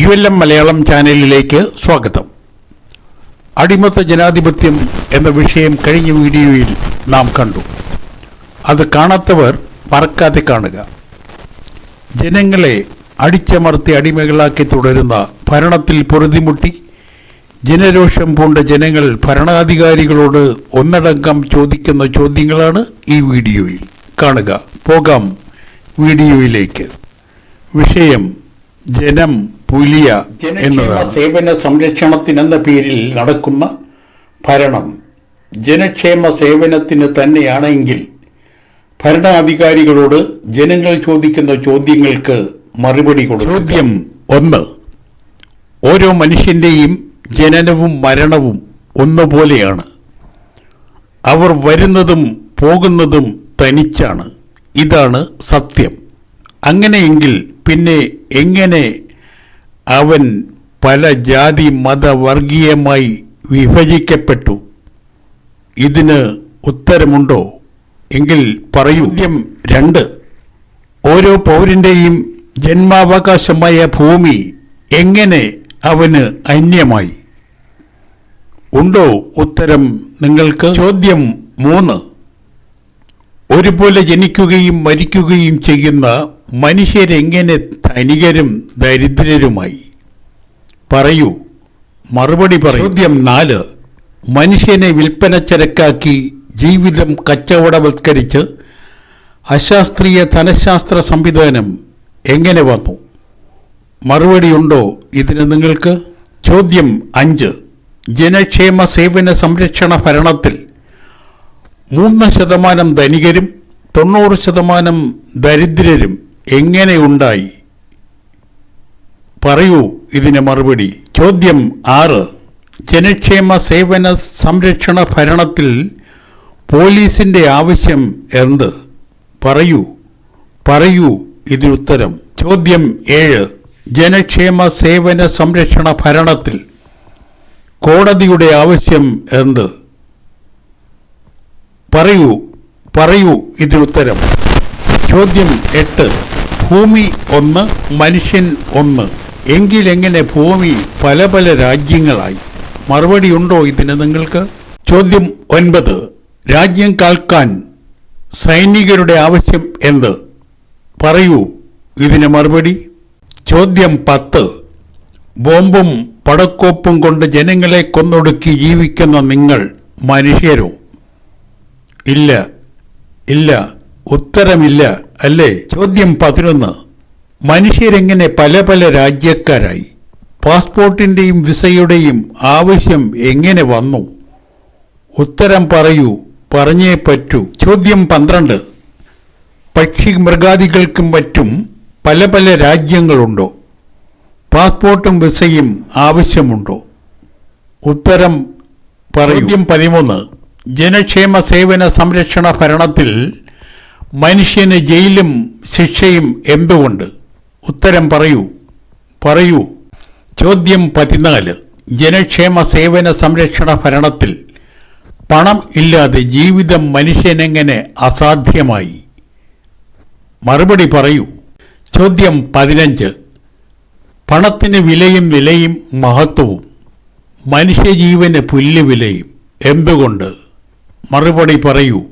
U L M Malayalam ചാനലിലേക്ക് സ്വാഗതം. അടിമത്ത ജനാധിപത്യം എന്ന വിഷയം കഴിഞ്ഞ വീഡിയോയിൽ നാം കണ്ടു. അത് കാണാത്തവർ മറക്കാതെ കാണുക. ജനങ്ങളെ അടിച്ചമർത്തി അടിമകളാക്കി തുടരുന്ന ഭരണത്തിൽ പൊറുതിമുട്ടി ജനരോഷം പൂണ്ട ജനങ്ങൾ ഭരണാധികാരികളോട് ഒന്നടങ്കം ചോദിക്കുന്ന ചോദ്യങ്ങളാണ് ഈ വീഡിയോയിൽ. കാണുക. പോകാം വീഡിയോയിലേക്ക്. വിഷയം ജനം പുലിയ എന്നതാണ്. സേവന സംരക്ഷണത്തിനെന്ന പേരിൽ നടക്കുന്ന ഭരണം ജനക്ഷേമ സേവനത്തിന് തന്നെയാണെങ്കിൽ ഭരണാധികാരികളോട് ജനങ്ങൾ ചോദിക്കുന്ന ചോദ്യങ്ങൾക്ക് മറുപടി കൊടുക്കും ചോദ്യം ഒന്ന്. ഓരോ മനുഷ്യന്റെയും ജനനവും മരണവും ഒന്നുപോലെയാണ്. അവർ വരുന്നതും പോകുന്നതും തനിച്ചാണ്. ഇതാണ് സത്യം. അങ്ങനെയെങ്കിൽ പിന്നെ എങ്ങനെ അവൻ പല ജാതി മതവർഗീയമായി വിഭജിക്കപ്പെട്ടു. ഇതിന് ഉത്തരമുണ്ടോ? എങ്കിൽ പറയൂ. രണ്ട്. ഓരോ പൗരന്റെയും ജന്മാവകാശമായ ഭൂമി എങ്ങനെ അവന് അന്യമായി? ഉണ്ടോ ഉത്തരം നിങ്ങൾക്ക്? ചോദ്യം മൂന്ന്. ഒരുപോലെ ജനിക്കുകയും മരിക്കുകയും ചെയ്യുന്ന മനുഷ്യരെങ്ങനെ ധനികരും ദരിദ്രരുമായി? പറയൂ. മറുപടി പറയൂ. ചോദ്യം നാല്. മനുഷ്യനെ വിൽപ്പന ചരക്കാക്കി ജീവിതം കച്ചവടവത്കരിച്ച് അശാസ്ത്രീയ ധനശാസ്ത്ര സംവിധാനം എങ്ങനെ വന്നു? മറുപടിയുണ്ടോ ഇതിന് നിങ്ങൾക്ക്? ചോദ്യം അഞ്ച്. ജനക്ഷേമ സേവന സംരക്ഷണ ഭരണത്തിൽ മൂന്ന് ശതമാനം ധനികരും തൊണ്ണൂറ് ശതമാനം ദരിദ്രരും എങ്ങനെയുണ്ടായി പറയൂ ഇതിന് മറുപടി. ചോദ്യം ആറ്. ജനക്ഷേമ സേവന സംരക്ഷണ ഭരണത്തിൽ പോലീസിന്റെ ആവശ്യം എന്ത്? പറയൂ. പറയൂ ഇതിനുത്തരം ചോദ്യം ഏഴ്. ജനക്ഷേമ സേവന സംരക്ഷണ ഭരണത്തിൽ കോടതിയുടെ ആവശ്യം എന്ത്? പറയൂ. പറയൂ ഇതിനുത്തരം ചോദ്യം എട്ട്. ഭൂമി ഒന്ന് മനുഷ്യൻ ഒന്ന്. എങ്കിലെങ്ങനെ ഭൂമി പല പല രാജ്യങ്ങളായി? മറുപടിയുണ്ടോ ഇതിന് നിങ്ങൾക്ക്? ചോദ്യം ഒൻപത്. രാജ്യം കാൽക്കാൻ സൈനികരുടെ ആവശ്യം എന്ത്? പറയൂ. ഇതിന് മറുപടി? ചോദ്യം പത്ത്. ബോംബും പടക്കോപ്പും കൊണ്ട് ജനങ്ങളെ കൊന്നൊടുക്കി ജീവിക്കുന്ന നിങ്ങൾ മനുഷ്യരോ? ഇല്ല. ഇല്ല. ഉത്തരമില്ല. അല്ലേ? ചോദ്യം പതിനൊന്ന്. മനുഷ്യരെങ്ങനെ പല പല രാജ്യക്കാരായി പാസ്പോർട്ടിന്റെയും വിസയുടെയും ആവശ്യം എങ്ങനെ വന്നു? ഉത്തരം പറയൂ പറഞ്ഞേ പറ്റൂ. ചോദ്യം പന്ത്രണ്ട്. പക്ഷി മൃഗാദികൾക്കും മറ്റും പല പല രാജ്യങ്ങളുണ്ടോ? പാസ്പോർട്ടും വിസയും ആവശ്യമുണ്ടോ? ഉത്തരം പറയും. പതിമൂന്ന്. ജനക്ഷേമ സേവന സംരക്ഷണ ഭരണത്തിൽ മനുഷ്യന് ജയിലും ശിക്ഷയും എന്തുകൊണ്ട്? ഉത്തരം പറയൂ. പറയൂ. ചോദ്യം പതിനാല്. ജനക്ഷേമ സേവന സംരക്ഷണ ഭരണത്തിൽ പണം ഇല്ലാതെ ജീവിതം മനുഷ്യനെങ്ങനെ അസാധ്യമായി? മറുപടി പറയൂ. ചോദ്യം പതിനഞ്ച്. പണത്തിന് വിലയും വിലയും മഹത്വവും. മനുഷ്യജീവന് പുല്ല് വിലയും എന്തുകൊണ്ട്? മറുപടി പറയൂ.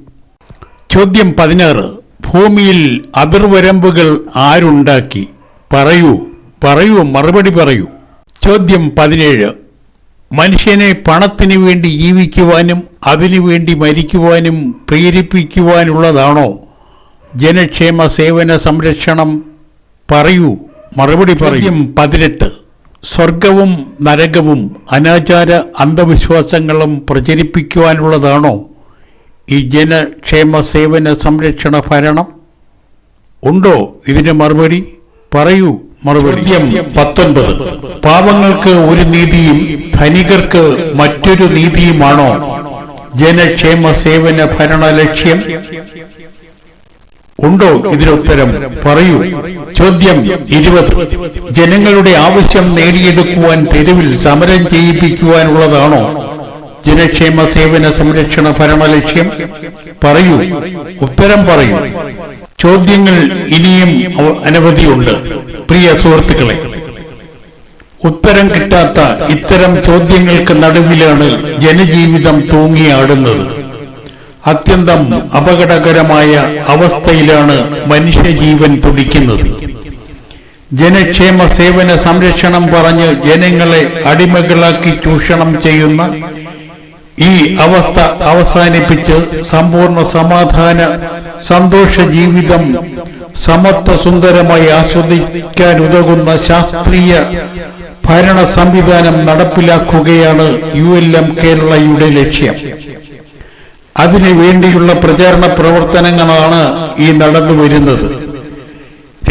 ചോദ്യം പതിനാറ്. ഭൂമിയിൽ അതിർവരമ്പുകൾ ആരുണ്ടാക്കി? പറയൂ പറയൂ മറുപടി പറയൂ. ചോദ്യം പതിനേഴ്. മനുഷ്യനെ പണത്തിന് വേണ്ടി ജീവിക്കുവാനും അതിനു വേണ്ടി മരിക്കുവാനും പ്രേരിപ്പിക്കുവാനുള്ളതാണോ? ജനക്ഷേമ സേവന സംരക്ഷണം പറയൂ മറുപടി പറയും. പതിനെട്ട്. സ്വർഗവും നരകവും അനാചാര അന്ധവിശ്വാസങ്ങളും പ്രചരിപ്പിക്കുവാനുള്ളതാണോ? ഈ ജനക്ഷേമ സേവന സംരക്ഷണ ഭരണം ഉണ്ടോ? ഇതിന് മറുപടി? പറയൂ മറുപടി. പത്തൊൻപത്. പാവങ്ങൾക്ക് ഒരു നീതിയും ധനികർക്ക് മറ്റൊരു നീതിയുമാണോ? ജനക്ഷേമ സേവന ഭരണ ലക്ഷ്യം? ഉണ്ടോ ഇതിനുത്തരം പറയൂ. ചോദ്യം ഇരുപത്. ജനങ്ങളുടെ ആവശ്യം നേടിയെടുക്കുവാൻ തെരുവിൽ സമരം ചെയ്യിപ്പിക്കുവാനുള്ളതാണോ? ജനക്ഷേമ സേവന സംരക്ഷണ ഭരണ ലക്ഷ്യം? പറയൂ. ഉത്തരം പറയൂ. ചോദ്യങ്ങൾ ഇനിയും അനവധിയുണ്ട്. പ്രിയ സുഹൃത്തുക്കളെ ഉത്തരം കിട്ടാത്ത ഇത്തരം ചോദ്യങ്ങൾക്ക് നടുവിലാണ് ജനജീവിതം തൂങ്ങിയാടുന്നത്. അത്യന്തം അപകടകരമായ അവസ്ഥയിലാണ് മനുഷ്യജീവൻ തുടിക്കുന്നത്. ജനക്ഷേമ സേവന സംരക്ഷണം പറഞ്ഞ് ജനങ്ങളെ അടിമകളാക്കി ചൂഷണം ചെയ്യുന്ന ഈ അവസ്ഥ അവസാനിപ്പിച്ച് സമ്പൂർണ സമാധാന സന്തോഷ ജീവിതം സമത്വ സുന്ദരമായി ആസ്വദിക്കാനുതകുന്ന ശാസ്ത്രീയ ഭരണ സംവിധാനം നടപ്പിലാക്കുകയാണ് യു എൽ എം കേരളയുടെ ലക്ഷ്യം. അതിനു വേണ്ടിയുള്ള പ്രചാരണ പ്രവർത്തനങ്ങളാണ് ഈ നടന്നുവരുന്നത്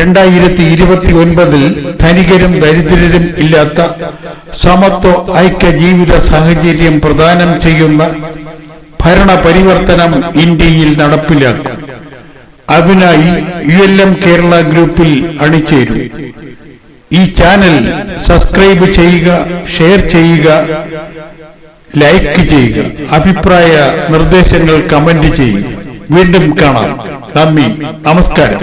രണ്ടായിരത്തി ഇരുപത്തി ഒൻപതിൽ ധനികരും ദരിദ്രരും ഇല്ലാത്ത സമത്വ ഐക്യ ജീവിത സാഹചര്യം പ്രദാനം ചെയ്യുന്ന ഭരണ പരിവർത്തനം ഇന്ത്യയിൽ നടപ്പിലാക്കും. അതിനായി യു എൽ എം കേരള ഗ്രൂപ്പിൽ അണിചേരും. ഈ ചാനൽ സബ്സ്ക്രൈബ് ചെയ്യുക ഷെയർ ചെയ്യുക ലൈക്ക് ചെയ്യുക അഭിപ്രായ നിർദ്ദേശങ്ങൾ കമന്റ് ചെയ്യുക. വീണ്ടും കാണാം. നന്ദി. നമസ്കാരം.